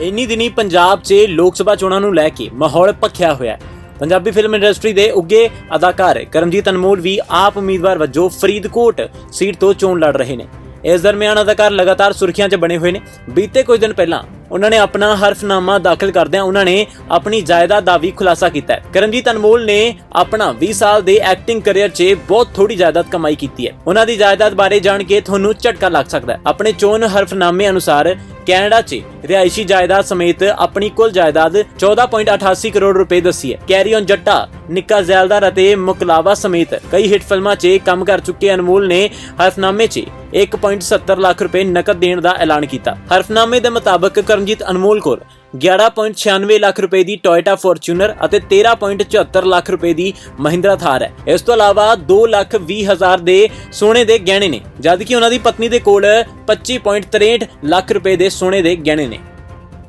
ਇੰਨੀ ਦਿਨੀ ਪੰਜਾਬ 'ਚ ਲੋਕ ਸਭਾ ਚੋਣਾਂ ਨੂੰ ਲੈ ਕੇ ਮਾਹੌਲ ਭਖਿਆ ਹੋਇਆ ਹੈ। ਪੰਜਾਬੀ ਫਿਲਮ ਇੰਡਸਟਰੀ ਦੇ ਉੱਗੇ ਅਦਾਕਾਰ ਕਰਮਜੀਤ ਅਨਮੋਲ ਵੀ ਆਪ ਉਮੀਦਵਾਰ ਵਜੋਂ ਫਰੀਦਕੋਟ ਸੀਟ ਤੋਂ ਚੋਣ ਲੜ ਰਹੇ ਨੇ। ਇਸ ਦਰਮਿਆਨ ਅਦਾਕਾਰ ਲਗਾਤਾਰ ਸੁਰਖੀਆਂ 'ਚ ਬਣੇ ਹੋਏ ਨੇ। ਬੀਤੇ ਕੁਝ ਦਿਨ ਪਹਿਲਾਂ ਉਹਨਾਂ ਨੇ ਆਪਣਾ ਹਰਫਨਾਮਾ ਦਾਖਲ ਕਰਦਿਆਂ ਉਹਨਾਂ ਨੇ ਆਪਣੀ ਜਾਇਦਾਦ ਦਾ ਵੀ ਖੁਲਾਸਾ ਕੀਤਾ ਹੈ। ਕਰਮਜੀਤ ਅਨਮੋਲ ਨੇ ਆਪਣਾ 20 ਸਾਲ ਦੇ ਐਕਟਿੰਗ ਕੈਰੀਅਰ 'ਚ ਬਹੁਤ ਥੋੜੀ ਜਾਇਦਾਦ ਕਮਾਈ ਕੀਤੀ ਹੈ। ਉਹਨਾਂ ਦੀ ਜਾਇਦਾਦ ਬਾਰੇ ਜਾਣ ਕੇ ਤੁਹਾਨੂੰ ਝਟਕਾ ਲੱਗ ਸਕਦਾ ਹੈ। ਆਪਣੇ ਚੋਣ ਹਰਫਨਾਮੇ ਅਨੁਸਾਰ ਕੈਨੇਡਾ 'ਚ ਰਿਹਾਇਸ਼ੀ ਜਾਇਦਾਦ ਸਮੇਤ ਆਪਣੀ ਕੁੱਲ ਜਾਇਦਾਦ 14.88 ਕਰੋੜ ਰੁਪਏ ਦੱਸੀ ਹੈ। ਕੈਰੀ ਔਨ ਜੱਟਾ, ਨਿੱਕਾ ਜ਼ੈਲਦਾਰ ਅਤੇ ਮੁਕਲਾਵਾ ਸਮੇਤ ਕਈ ਹਿੱਟ ਫਿਲਮਾਂ 'ਚ ਕੰਮ ਕਰ ਚੁੱਕੇ ਅਨਮੋਲ ਨੇ ਹਰਫਨਾਮੇ 'ਚ 1.70 ਲੱਖ ਰੁਪਏ ਨਕਦ ਦੇਣ ਦਾ ਐਲਾਨ ਕੀਤਾ। ਹਰਫਨਾਮੇ ਦੇ ਮੁਤਾਬਕ ਕਰਮਜੀਤ ਅਨਮੋਲ ਕੋਲ 11.96 ਲੱਖ ਰੁਪਏ ਦੀ ਟੋਇਟਾ ਫੋਰਚੂਨਰ ਅਤੇ 13.74 ਲੱਖ ਰੁਪਏ ਦੀ ਮਹਿੰਦਰਾ ਥਾਰ ਹੈ। ਇਸ ਤੋਂ ਇਲਾਵਾ 2 ਲੱਖ 20 ਹਜ਼ਾਰ ਦੇ ਸੋਨੇ ਦੇ ਗਹਿਣੇ ਨੇ, ਜਦਕਿ ਉਹਨਾਂ ਦੀ ਪਤਨੀ ਦੇ ਕੋਲ 25.63 ਲੱਖ ਰੁਪਏ ਦੇ ਸੋਨੇ ਦੇ ਗਹਿਣੇ ਨੇ।